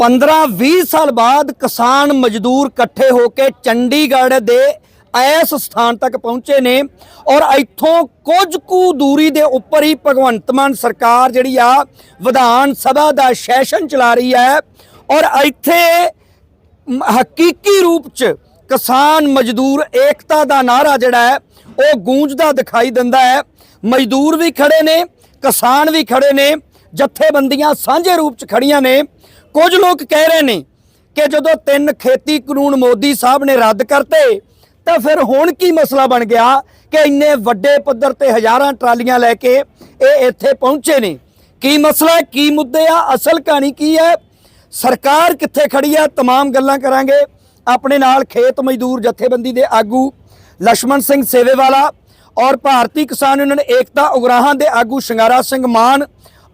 15-20 ਸਾਲ ਬਾਅਦ ਕਿਸਾਨ ਮਜ਼ਦੂਰ ਇਕੱਠੇ ਹੋ ਕੇ ਚੰਡੀਗੜ੍ਹ ਦੇ ਐਸ ਸਥਾਨ ਤੱਕ ਪਹੁੰਚੇ ਨੇ ਔਰ ਇੱਥੋਂ ਕੁਝ ਕੁ ਦੂਰੀ ਦੇ ਉੱਪਰ ਹੀ ਭਗਵੰਤ ਮਾਨ ਸਰਕਾਰ ਜਿਹੜੀ ਆ ਵਿਧਾਨ ਸਭਾ ਦਾ ਸੈਸ਼ਨ ਚਲਾ ਰਹੀ ਹੈ ਔਰ ਇੱਥੇ ਹਕੀਕੀ ਰੂਪ ਚ ਕਿਸਾਨ ਮਜ਼ਦੂਰ ਏਕਤਾ ਦਾ ਨਾਰਾ ਜਿਹੜਾ ਹੈ, ਉਹ ਗੂੰਜਦਾ ਦਿਖਾਈ ਦਿੰਦਾ ਹੈ। ਮਜ਼ਦੂਰ ਵੀ ਖੜੇ ਨੇ, ਕਿਸਾਨ ਵੀ ਖੜੇ ਨੇ, ਜਥੇਬੰਦੀਆਂ ਸਾਂਝੇ ਰੂਪ ਚ ਖੜੀਆਂ ਨੇ। ਕੁਝ ਲੋਕ ਕਹਿ ਰਹੇ ਨੇ ਕਿ ਜਦੋਂ ਤਿੰਨ ਖੇਤੀ ਕਾਨੂੰਨ ਮੋਦੀ ਸਾਹਿਬ ਨੇ ਰੱਦ ਕਰਤੇ, ਤਾਂ ਫਿਰ ਹੁਣ ਕੀ ਮਸਲਾ ਬਣ ਗਿਆ ਕਿ ਇੰਨੇ ਵੱਡੇ ਪੱਧਰ ਤੇ ਹਜ਼ਾਰਾਂ ਟਰਾਲੀਆਂ ਲੈ ਕੇ ਇਹ ਇੱਥੇ ਪਹੁੰਚੇ ਨੇ? ਕੀ ਮਸਲਾ ਕੀ ਮੁੱਦੇ ਆ? ਅਸਲ ਕਹਾਣੀ ਕੀ ਹੈ? ਸਰਕਾਰ ਕਿੱਥੇ ਖੜੀ ਆ? ਤਮਾਮ ਗੱਲਾਂ ਕਰਾਂਗੇ। ਆਪਣੇ ਨਾਲ ਖੇਤ ਮਜ਼ਦੂਰ ਜਥੇਬੰਦੀ ਦੇ ਆਗੂ ਲక్ష్మణ ਸਿੰਘ ਸੇਵੇਵਾਲਾ ਔਰ ਭਾਰਤੀ ਕਿਸਾਨ ਯੂਨੀਅਨ ਏਕਤਾ ਉਗਰਾਹਾਂ ਦੇ ਆਗੂ ਸ਼ਿੰਗਾਰਾ ਸਿੰਘ ਮਾਨ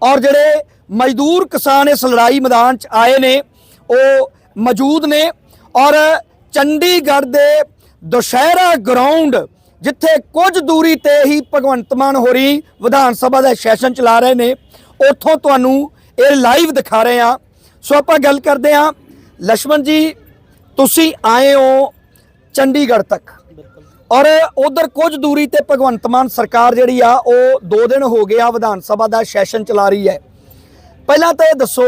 ਔਰ ਜਿਹੜੇ ਮਜ਼ਦੂਰ ਕਿਸਾਨ ਇਸ ਲੜਾਈ ਮੈਦਾਨ 'ਚ ਆਏ ਨੇ ਉਹ ਮੌਜੂਦ ਨੇ ਔਰ ਚੰਡੀਗੜ੍ਹ ਦੇ ਦੁਸ਼ਹਿਰਾ ਗਰਾਊਂਡ ਜਿੱਥੇ ਕੁਝ ਦੂਰੀ ਤੇ ਹੀ ਭਗਵੰਤ ਮਾਨ ਹੋਰੀ ਵਿਧਾਨ ਸਭਾ ਦਾ ਸੈਸ਼ਨ ਚਲਾ ਰਹੇ ਨੇ ਉੱਥੋਂ ਤੁਹਾਨੂੰ ਇਹ ਲਾਈਵ ਦਿਖਾ ਰਹੇ ਆ ਸੋ ਆਪਾਂ ਗੱਲ ਕਰਦੇ ਆ ਲక్ష్మణ ਜੀ ਤੁਸੀਂ ਆਏ ਹੋ ਚੰਡੀਗੜ੍ਹ ਤੱਕ ਔਰ ਉਧਰ ਕੁਝ ਦੂਰੀ ਤੇ ਭਗਵੰਤ ਮਾਨ ਸਰਕਾਰ ਜਿਹੜੀ ਆ ਉਹ ਦੋ ਦਿਨ ਹੋ ਗਏ ਆ ਵਿਧਾਨ ਸਭਾ ਦਾ ਸੈਸ਼ਨ ਚਲਾ ਰਹੀ ਹੈ ਪਹਿਲਾਂ ਤਾਂ ਇਹ ਦੱਸੋ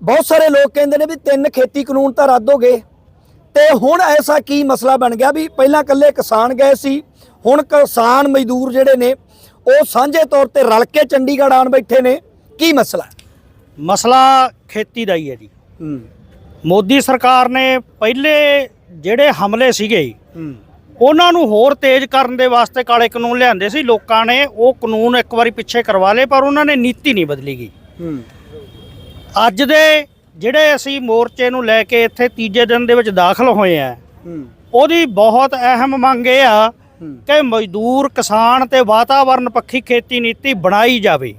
ਬਹੁਤ ਸਾਰੇ ਲੋਕ ਕਹਿੰਦੇ ਨੇ ਵੀ ਤਿੰਨ ਖੇਤੀ ਕਾਨੂੰਨ ਤਾਂ ਰੱਦ ਹੋ ਗਏ। ਤੇ ਹੁਣ ਐਸਾ ਕੀ ਮਸਲਾ ਬਣ ਗਿਆ ਵੀ ਪਹਿਲਾਂ ਇਕੱਲੇ ਕਿਸਾਨ ਗਏ ਸੀ ਹੁਣ ਕਿਸਾਨ ਮਜ਼ਦੂਰ ਜਿਹੜੇ ਨੇ ਉਹ ਸਾਂਝੇ ਤੌਰ ਤੇ ਰਲ ਕੇ ਚੰਡੀਗੜ੍ਹ ਆਣ ਬੈਠੇ ਨੇ। ਕੀ ਮਸਲਾ? ਮਸਲਾ ਖੇਤੀ ਦਾ ਹੀ ਹੈ ਜੀ। ਮੋਦੀ ਸਰਕਾਰ ਨੇ ਪਹਿਲੇ ਜਿਹੜੇ ਹਮਲੇ ਸੀਗੇ ਉਹਨਾਂ ਨੂੰ ਹੋਰ ਤੇਜ਼ ਕਰਨ ਦੇ ਵਾਸਤੇ ਕਾਲੇ ਕਾਨੂੰਨ ਲਿਆਂਦੇ ਸੀ। ਲੋਕਾਂ ਨੇ ਉਹ ਕਾਨੂੰਨ ਇੱਕ ਵਾਰੀ ਪਿੱਛੇ ਕਰਵਾ ਲਏ ਪਰ ਉਹਨਾਂ ਨੇ ਨੀਤੀ ਨਹੀਂ ਬਦਲੀ ਗਈ। ਅੱਜ ਦੇ ਜਿਹੜੇ ਅਸੀਂ ਮੋਰਚੇ ਨੂੰ ਲੈ ਕੇ ਇੱਥੇ ਤੀਜੇ ਦਿਨ ਦੇ ਵਿੱਚ ਦਾਖਲ ਹੋਏ ਆ ਉਹਦੀ ਬਹੁਤ ਅਹਿਮ ਮੰਗ ਇਹ ਆ ਕਿ ਮਜ਼ਦੂਰ ਕਿਸਾਨ ਤੇ ਵਾਤਾਵਰਣ ਪੱਖੀ ਖੇਤੀ ਨੀਤੀ ਬਣਾਈ ਜਾਵੇ।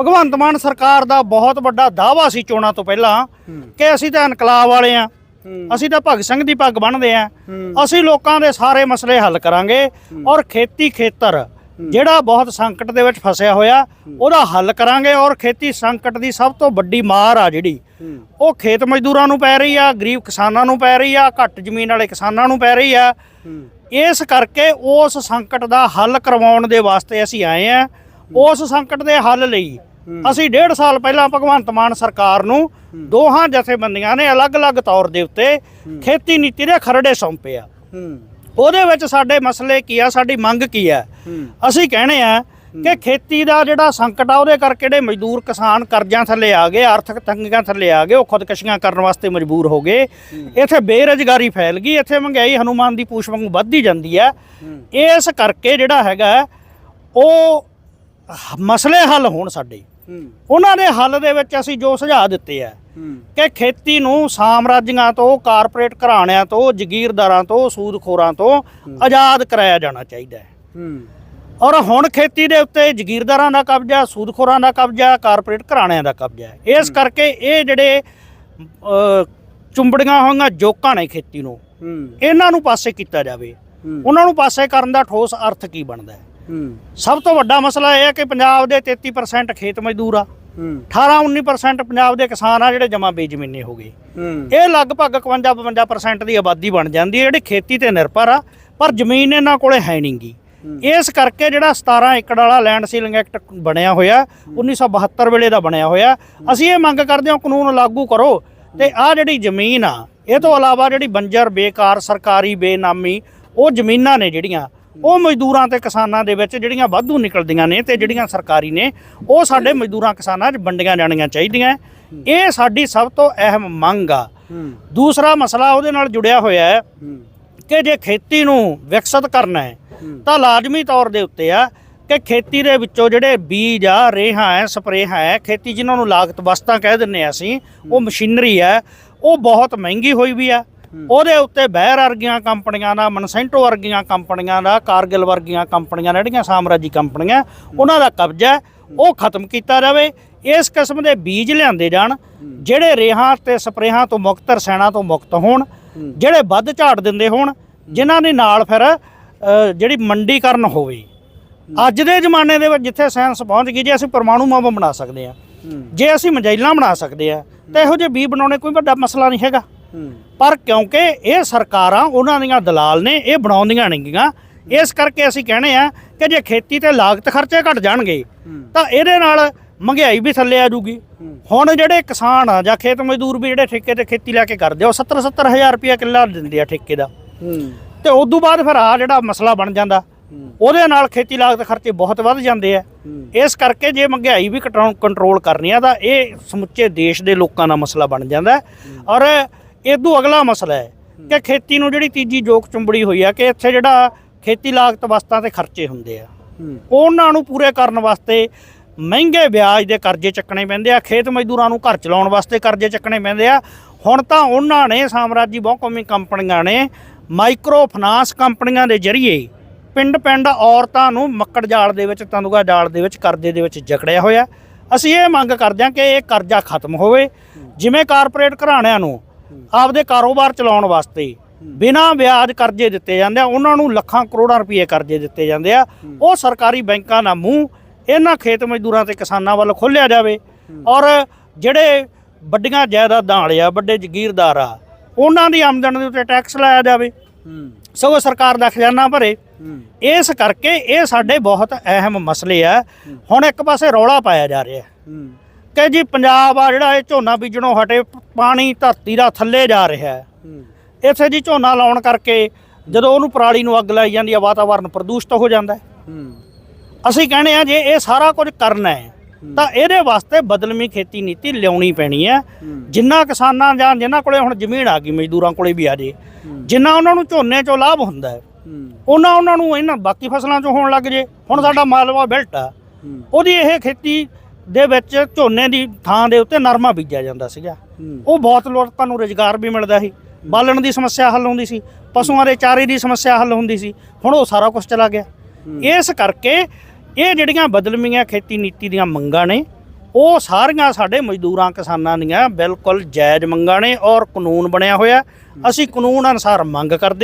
ਭਗਵੰਤ ਮਾਨ ਸਰਕਾਰ ਦਾ ਬਹੁਤ ਵੱਡਾ ਦਾਅਵਾ ਸੀ ਚੋਣਾਂ ਤੋਂ ਪਹਿਲਾਂ ਕਿ ਅਸੀਂ ਤਾਂ ਇਨਕਲਾਬ ਵਾਲੇ ਆ। ਅਸੀਂ ਤਾਂ ਭਗਤ ਸਿੰਘ ਦੀ ਪੱਗ ਬੰਨ੍ਹਦੇ ਆ। ਅਸੀਂ ਲੋਕਾਂ ਦੇ ਸਾਰੇ ਮਸਲੇ ਹੱਲ ਕਰਾਂਗੇ ਔਰ ਖੇਤੀ ਖੇਤਰ ਜਿਹੜਾ ਬਹੁਤ ਸੰਕਟ ਦੇ ਵਿੱਚ ਫਸਿਆ ਹੋਇਆ ਉਹਦਾ ਹੱਲ ਕਰਾਂਗੇ ਔਰ ਖੇਤੀ ਸੰਕਟ ਦੀ ਸਭ ਤੋਂ ਵੱਡੀ ਮਾਰ ਆ ਜਿਹੜੀ ਉਹ ਖੇਤ ਮਜ਼ਦੂਰਾਂ ਨੂੰ ਪੈ ਰਹੀ ਆ ਗਰੀਬ ਕਿਸਾਨਾਂ ਨੂੰ ਪੈ ਰਹੀ ਆ ਘੱਟ ਜ਼ਮੀਨ ਵਾਲੇ ਕਿਸਾਨਾਂ ਨੂੰ ਪੈ ਰਹੀ ਆ। ਇਸ ਕਰਕੇ ਉਸ ਸੰਕਟ ਦਾ ਹੱਲ ਕਰਵਾਉਣ ਦੇ ਵਾਸਤੇ ਅਸੀਂ ਆਏ ਆ। ਉਸ ਸੰਕਟ ਦੇ ਹੱਲ ਲਈ ਅਸੀਂ ਡੇਢ ਸਾਲ ਪਹਿਲਾਂ ਭਗਵੰਤ ਮਾਨ ਸਰਕਾਰ ਨੂੰ ਦੋਹਾਂ ਜਥੇਬੰਦੀਆਂ ਨੇ ਅਲੱਗ-ਅਲੱਗ ਤੌਰ ਦੇ ਉੱਤੇ ਖੇਤੀ ਨੀਤੀ ਦੇ ਖਰੜੇ ਸੌਂਪੇ ਆ। ਉਹਦੇ ਵਿੱਚ ਸਾਡੇ ਮਸਲੇ ਕੀ ਆ ਸਾਡੀ ਮੰਗ ਕੀ ਆ? ਅਸੀਂ ਕਹਿੰਦੇ ਆ ਕਿ ਖੇਤੀ ਦਾ ਜਿਹੜਾ ਸੰਕਟ ਆ ਉਹਦੇ ਕਰਕੇ ਜਿਹੜੇ ਮਜ਼ਦੂਰ ਕਿਸਾਨ ਕਰਜ਼ਿਆਂ ਥੱਲੇ ਆ ਗਏ ਆਰਥਿਕ ਤੰਗੀਆਂ ਥੱਲੇ ਆ ਗਏ ਉਹ ਖੁਦਕਸ਼ੀਆਂ ਕਰਨ ਵਾਸਤੇ ਮਜਬੂਰ ਹੋ ਗਏ। ਇੱਥੇ ਬੇਰੁਜ਼ਗਾਰੀ ਫੈਲ ਗਈ ਇੱਥੇ ਮਹਿੰਗਾਈ ਹਨੂਮਾਨ ਦੀ ਪੂਛ ਵਾਂਗੂ ਵੱਧਦੀ ਜਾਂਦੀ ਆ। ਇਸ ਕਰਕੇ ਜਿਹੜਾ ਹੈਗਾ ਉਹ ਮਸਲੇ ਹੱਲ ਹੋਣ ਸਾਡੇ। ਉਹਨਾਂ ਦੇ ਹੱਲ ਦੇ ਵਿੱਚ ਅਸੀਂ ਜੋ ਸੁਝਾਅ ਦਿੱਤੇ ਆ ਕਿ ਖੇਤੀ ਨੂੰ ਸਾਮਰਾਜੀਆਂ ਤੋਂ ਕਾਰਪੋਰੇਟ ਘਰਾਣਿਆਂ ਤੋਂ ਜ਼ਗੀਰਦਾਰਾਂ ਤੋਂ ਸੂਦਖੋਰਾਂ ਤੋਂ ਆਜ਼ਾਦ ਕਰਾਇਆ ਜਾਣਾ ਚਾਹੀਦਾ ਹੈ। ਔਰ ਹੁਣ ਖੇਤੀ ਦੇ ਉੱਤੇ ਜ਼ਗੀਰਦਾਰਾਂ ਦਾ ਕਬਜ਼ਾ ਸੂਦਖੋਰਾਂ ਦਾ ਕਬਜ਼ਾ ਕਾਰਪੋਰੇਟ ਘਰਾਣਿਆਂ ਦਾ ਕਬਜ਼ਾ ਹੈ। ਇਸ ਕਰਕੇ ਇਹ ਜਿਹੜੇ ਚੁੰਬੜੀਆਂ ਹੋਈਆਂ ਜੋਕਾਂ ਨੇ ਖੇਤੀ ਨੂੰ ਇਹਨਾਂ ਨੂੰ ਪਾਸੇ ਕੀਤਾ ਜਾਵੇ। ਉਹਨਾਂ ਨੂੰ ਪਾਸੇ ਕਰਨ ਦਾ ਠੋਸ ਅਰਥ ਕੀ ਬਣਦਾ ਹੂੰ? ਸਭ ਤੋਂ ਵੱਡਾ ਮਸਲਾ ਇਹ ਹੈ ਕਿ ਪੰਜਾਬ ਦੇ 33% ਖੇਤ ਮਜ਼ਦੂਰ ਆ। ਹੂੰ 18-19% ਪੰਜਾਬ ਦੇ ਕਿਸਾਨ ਆ ਜਿਹੜੇ ਜਮਾ ਬੇਜ਼ਮੀਨੇ ਹੋ ਗਏ। ਇਹ ਲਗਭਗ 51-52% ਦੀ ਆਬਾਦੀ ਬਣ ਜਾਂਦੀ ਹੈ ਜਿਹੜੀ ਖੇਤੀ ਤੇ ਨਿਰਭਰ ਆ ਪਰ ਜ਼ਮੀਨ ਇਹਨਾਂ ਕੋਲੇ ਹੈ ਨਹੀਂਗੀ ਇਸ ਕਰਕੇ ਜਿਹੜਾ 17 ਏਕੜ ਵਾਲਾ ਲੈਂਡ ਸੀਲਿੰਗ ਐਕਟ ਬਣਿਆ ਹੋਇਆ 1972 ਵੇਲੇ ਦਾ ਬਣਿਆ ਹੋਇਆ। ਅਸੀਂ ਇਹ ਮੰਗ ਕਰਦੇ ਹਾਂ ਕਾਨੂੰਨ ਲਾਗੂ ਕਰੋ ਤੇ ਆ ਜਿਹੜੀ ਜ਼ਮੀਨ ਆ ਇਹ ਤੋਂ ਇਲਾਵਾ ਜਿਹੜੀ ਬੰਜਰ ਬੇਕਾਰ ਸਰਕਾਰੀ ਬੇਨਾਮੀ ਉਹ ਜ਼ਮੀਨਾਂ ਨੇ ਜਿਹੜੀਆਂ ਉਹ ਮਜ਼ਦੂਰਾਂ ਤੇ ਕਿਸਾਨਾਂ ਦੇ ਵਿੱਚ ਜਿਹੜੀਆਂ ਵਾਧੂ ਨਿਕਲਦੀਆਂ ਨੇ ਤੇ ਜਿਹੜੀਆਂ ਸਰਕਾਰੀ ਨੇ ਉਹ ਸਾਡੇ ਮਜ਼ਦੂਰਾਂ ਕਿਸਾਨਾਂ 'ਚ ਵੰਡੀਆਂ ਜਾਣੀਆਂ ਚਾਹੀਦੀਆਂ। ਇਹ ਸਾਡੀ ਸਭ ਤੋਂ ਅਹਿਮ ਮੰਗ ਆ। ਦੂਸਰਾ ਮਸਲਾ ਉਹਦੇ ਨਾਲ ਜੁੜਿਆ ਹੋਇਆ ਹੈ ਹੂੰ। ਕਿ ਜੇ ਖੇਤੀ ਨੂੰ ਵਿਕਸਿਤ ਕਰਨਾ ਹੈ ਤਾਂ ਲਾਜ਼ਮੀ ਤੌਰ ਦੇ ਉੱਤੇ ਆ ਕਿ ਖੇਤੀ ਦੇ ਵਿੱਚੋਂ ਜਿਹੜੇ ਬੀਜ ਆ ਰੇਹਾਂ ਹੈ ਸਪਰੇਹਾਂ ਹੈ ਖੇਤੀ ਜਿਨ੍ਹਾਂ ਨੂੰ ਲਾਗਤ ਵਸਤਾਂ ਕਹਿ ਦਿੰਨੇ ਆ ਅਸੀਂ ਉਹ ਮਸ਼ੀਨਰੀ ਹੈ ਉਹ ਬਹੁਤ ਮਹਿੰਗੀ ਹੋਈ ਵੀ ਆ। ਉਹਦੇ ਉੱਤੇ ਬਹਿਰ ਵਰਗੀਆਂ ਕੰਪਨੀਆਂ ਦਾ ਮਨਸੈਂਟੋ ਵਰਗੀਆਂ ਕੰਪਨੀਆਂ ਦਾ ਕਾਰਗਿਲ ਵਰਗੀਆਂ ਕੰਪਨੀਆਂ ਜਿਹੜੀਆਂ ਸਾਮਰਾਜੀ ਕੰਪਨੀਆਂ ਉਹਨਾਂ ਦਾ ਕਬਜ਼ਾ ਉਹ ਖਤਮ ਕੀਤਾ ਜਾਵੇ। ਇਸ ਕਿਸਮ ਦੇ ਬੀਜ ਲਿਆਂਦੇ ਜਾਣ ਜਿਹੜੇ ਰੇਹਾਂ ਤੇ ਸਪਰੇਹਾਂ ਤੋਂ ਮੁਕਤ ਰਸਾਇਣਾਂ ਤੋਂ ਮੁਕਤ ਹੋਣ ਜਿਹੜੇ ਵੱਧ ਝਾੜ ਦਿੰਦੇ ਹੋਣ ਜਿਨ੍ਹਾਂ ਦੇ ਨਾਲ ਫਿਰ ਜਿਹੜੀ ਮੰਡੀਕਰਨ ਹੋਵੇ। ਅੱਜ ਦੇ ਜ਼ਮਾਨੇ ਦੇ ਵਿੱਚ ਜਿੱਥੇ ਸਾਇੰਸ ਪਹੁੰਚ ਗਈ ਜੇ ਅਸੀਂ ਪਰਮਾਣੂ ਬੰਬ ਬਣਾ ਸਕਦੇ ਹਾਂ ਜੇ ਅਸੀਂ ਮਜੈਲਾਂ ਬਣਾ ਸਕਦੇ ਆ ਤਾਂ ਇਹੋ ਜਿਹੇ ਬੀ ਬਣਾਉਣੇ ਕੋਈ ਵੱਡਾ ਮਸਲਾ ਨਹੀਂ ਹੈਗਾ। ਪਰ ਕਿਉਂਕਿ ਇਹ ਸਰਕਾਰਾਂ, ਉਹਨਾਂ ਦੀਆਂ ਦਲਾਲ ਨੇ ਇਹ ਬਣਾਉਂਦੀਆਂ ਨਹੀਂਗੀਆਂ ਇਸ ਕਰਕੇ ਅਸੀਂ ਕਹਿੰਦੇ ਆ ਕਿ ਜੇ ਖੇਤੀ ਤੇ ਲਾਗਤ ਖਰਚੇ ਘਟ ਜਾਣਗੇ, ਤਾਂ ਇਹਦੇ ਨਾਲ ਮਹਿੰਗਾਈ ਵੀ ਥੱਲੇ ਆ ਜੂਗੀ ਹੁਣ ਜਿਹੜੇ ਕਿਸਾਨ ਆ ਜਾਂ ਖੇਤ ਮਜ਼ਦੂਰ ਵੀ ਜਿਹੜੇ ਠੇਕੇ ਤੇ ਖੇਤੀ ਲੈ ਕੇ ਕਰਦੇ ਆ, ਉਹ 70 70 ਹਜ਼ਾਰ ਰੁਪਇਆ ਕਿੱਲਾ ਦਿੰਦੇ ਆ ਠੇਕੇ ਦਾ। ਤੇ ਉਸ ਤੋਂ ਬਾਅਦ ਫਿਰ ਆ ਜਿਹੜਾ ਮਸਲਾ ਬਣ ਜਾਂਦਾ, ਉਹਦੇ ਨਾਲ ਖੇਤੀ ਲਾਗਤ ਖਰਚੇ ਬਹੁਤ ਵੱਧ ਜਾਂਦੇ ਆ। ਇਸ ਕਰਕੇ ਜੇ ਮਹਿੰਗਾਈ ਵੀ ਕੰਟਰੋਲ ਕਰਨੀ ਆ, ਤਾਂ ਇਹ ਸਮੁੱਚੇ ਦੇਸ਼ ਦੇ ਲੋਕਾਂ ਦਾ ਮਸਲਾ ਬਣ ਜਾਂਦਾ। ਔਰ ਇਦੋਂ ਅਗਲਾ ਮਸਲਾ ਹੈ ਕਿ ਖੇਤੀ ਨੂੰ ਜਿਹੜੀ ਤੀਜੀ ਜੋਕ ਚੁੰਬੜੀ ਹੋਈ ਆ ਕਿ ਇੱਥੇ ਜਿਹੜਾ ਖੇਤੀ ਲਾਗਤ ਵਸਤਾਂ ਤੇ ਖਰਚੇ ਹੁੰਦੇ ਆ। ਉਹਨਾਂ ਨੂੰ ਪੂਰੇ ਕਰਨ ਵਾਸਤੇ ਮਹਿੰਗੇ ਵਿਆਜ ਦੇ ਕਰਜ਼ੇ ਚੱਕਣੇ ਪੈਂਦੇ ਆ ਖੇਤ ਮਜ਼ਦੂਰਾਂ ਨੂੰ ਘਰ ਚਲਾਉਣ ਵਾਸਤੇ ਕਰਜ਼ੇ ਚੱਕਣੇ ਪੈਂਦੇ ਆ। ਹੁਣ ਤਾਂ ਉਹਨਾਂ ਨੇ ਸਾਮਰਾਜੀ ਬਹੁਕੌਮੀ ਕੰਪਨੀਆਂ ਨੇ ਮਾਈਕਰੋ ਫਾਈਨਾਂਸ ਕੰਪਨੀਆਂ ਦੇ ਜ਼ਰੀਏ ਪਿੰਡ ਪਿੰਡ ਔਰਤਾਂ ਨੂੰ ਮੱਕੜ ਜਾਲ ਦੇ ਵਿੱਚ ਤੰਦੂਆ ਜਾਲ ਦੇ ਵਿੱਚ ਕਰਜ਼ੇ ਦੇ ਵਿੱਚ ਜਕੜਿਆ ਹੋਇਆ। ਅਸੀਂ ਇਹ ਮੰਗ ਕਰਦੇ ਹਾਂ ਕਿ ਇਹ ਕਰਜ਼ਾ ਖਤਮ ਹੋਵੇ। ਜਿਵੇਂ ਕਾਰਪੋਰੇਟ ਘਰਾਣਿਆਂ ਨੂੰ ਆਪਦੇ ਕਾਰੋਬਾਰ ਚਲਾਉਣ ਵਾਸਤੇ ਬਿਨਾਂ ਵਿਆਜ ਕਰਜ਼ੇ ਦਿੱਤੇ ਜਾਂਦੇ ਆ ਉਹਨਾਂ ਨੂੰ ਲੱਖਾਂ ਕਰੋੜਾਂ ਰੁਪਏ ਕਰਜ਼ੇ ਦਿੱਤੇ ਜਾਂਦੇ ਆ। ਉਹ ਸਰਕਾਰੀ ਬੈਂਕਾਂ ਦਾ ਮੂੰਹ ਇਹਨਾਂ ਖੇਤ ਮਜ਼ਦੂਰਾਂ ਤੇ ਕਿਸਾਨਾਂ ਵੱਲ ਖੋਲ੍ਹਿਆ ਜਾਵੇ। ਔਰ ਜਿਹੜੇ ਵੱਡੀਆਂ ਜਾਇਦਾਦਾਂ ਵਾਲੇ ਆ ਵੱਡੇ ਜ਼ਗੀਰਦਾਰ ਆ ਉਹਨਾਂ ਦੀ ਆਮਦਨ ਦੇ ਉੱਤੇ ਟੈਕਸ ਲਾਇਆ ਜਾਵੇ। ਸਗੋਂ ਸਰਕਾਰ ਦਾ ਖਜ਼ਾਨਾ ਭਰੇ। ਇਸ ਕਰਕੇ ਇਹ ਸਾਡੇ ਬਹੁਤ ਅਹਿਮ ਮਸਲੇ ਆ। ਹੁਣ ਇੱਕ ਪਾਸੇ ਰੌਲਾ ਪਾਇਆ ਜਾ ਰਿਹਾ। ਕਿ ਜੀ ਪੰਜਾਬ ਆ ਜਿਹੜਾ ਇਹ ਝੋਨਾ ਬੀਜਣੋਂ ਹਟੇ ਪਾਣੀ ਧਰਤੀ ਦਾ ਥੱਲੇ ਜਾ ਰਿਹਾ ਹੈ। ਇੱਥੇ ਜੀ ਝੋਨਾ ਲਾਉਣ ਕਰਕੇ ਜਦੋਂ ਉਹਨੂੰ ਪਰਾਲੀ ਨੂੰ ਅੱਗ ਲਾਈ ਜਾਂਦੀ ਆ ਵਾਤਾਵਰਨ ਪ੍ਰਦੂਸ਼ਿਤ ਹੋ ਜਾਂਦਾ ਹੈ। ਅਸੀਂ ਕਹਿੰਦੇ ਆ ਜੇ ਇਹ ਸਾਰਾ ਕੁਝ ਕਰਨਾ ਹੈ ਤਾਂ ਇਹਦੇ ਵਾਸਤੇ ਬਦਲਵੀਂ ਖੇਤੀ ਨੀਤੀ ਲਿਆਉਣੀ ਪੈਣੀ ਹੈ। ਜਿੰਨਾ ਕਿਸਾਨਾਂ ਜਾਂ ਜਿਨ੍ਹਾਂ ਕੋਲੇ ਹੁਣ ਜ਼ਮੀਨ ਆ ਗਈ ਮਜ਼ਦੂਰਾਂ ਕੋਲੇ ਵੀ ਆ ਜੇ ਜਿੰਨਾ ਉਹਨਾਂ ਨੂੰ ਝੋਨੇ ਚੋਂ ਲਾਭ ਹੁੰਦਾ ਹੈ ਉਹਨਾਂ ਉਹਨਾਂ ਨੂੰ ਇਹਨਾਂ ਬਾਕੀ ਫਸਲਾਂ ਚੋਂ ਹੋਣ ਲੱਗ ਜੇ। ਹੁਣ ਸਾਡਾ ਮਾਲਵਾ ਬੈਲਟ ਆ ਉਹਦੀ ਇਹ ਖੇਤੀ ਦੇ ਵਿੱਚ ਝੋਨੇ ਦੀ ਥਾਂ ਦੇ ਉੱਤੇ ਨਰਮਾ ਬੀਜਿਆ ਜਾਂਦਾ ਸੀਗਾ। ਉਹ ਬਹੁਤ ਲੋਕਾਂ ਨੂੰ ਰੋਜ਼ਗਾਰ ਵੀ ਮਿਲਦਾ ਸੀ। ਬਾਲਣ ਦੀ ਸਮੱਸਿਆ ਹੱਲ ਹੁੰਦੀ ਸੀ ਪਸ਼ੂਆਂ ਦੇ ਚਾਰੇ ਦੀ ਸਮੱਸਿਆ ਹੱਲ ਹੁੰਦੀ ਸੀ ਹੁਣ ਉਹ ਸਾਰਾ ਕੁਝ ਚਲਾ ਗਿਆ। ਇਸ ਕਰਕੇ ਇਹ ਜਿਹੜੀਆਂ ਬਦਲਵੀਆਂ ਖੇਤੀ ਨੀਤੀ ਦੀਆਂ ਮੰਗਾਂ ਨੇ ਉਹ ਸਾਰੀਆਂ ਸਾਡੇ ਮਜ਼ਦੂਰਾਂ ਕਿਸਾਨਾਂ ਦੀਆਂ ਬਿਲਕੁਲ ਜਾਇਜ਼ ਮੰਗਾਂ ਨੇ ਔਰ ਕਾਨੂੰਨ ਬਣਿਆ ਹੋਇਆ। ਅਸੀਂ ਕਾਨੂੰਨ ਅਨੁਸਾਰ ਮੰਗ ਕਰਦੇ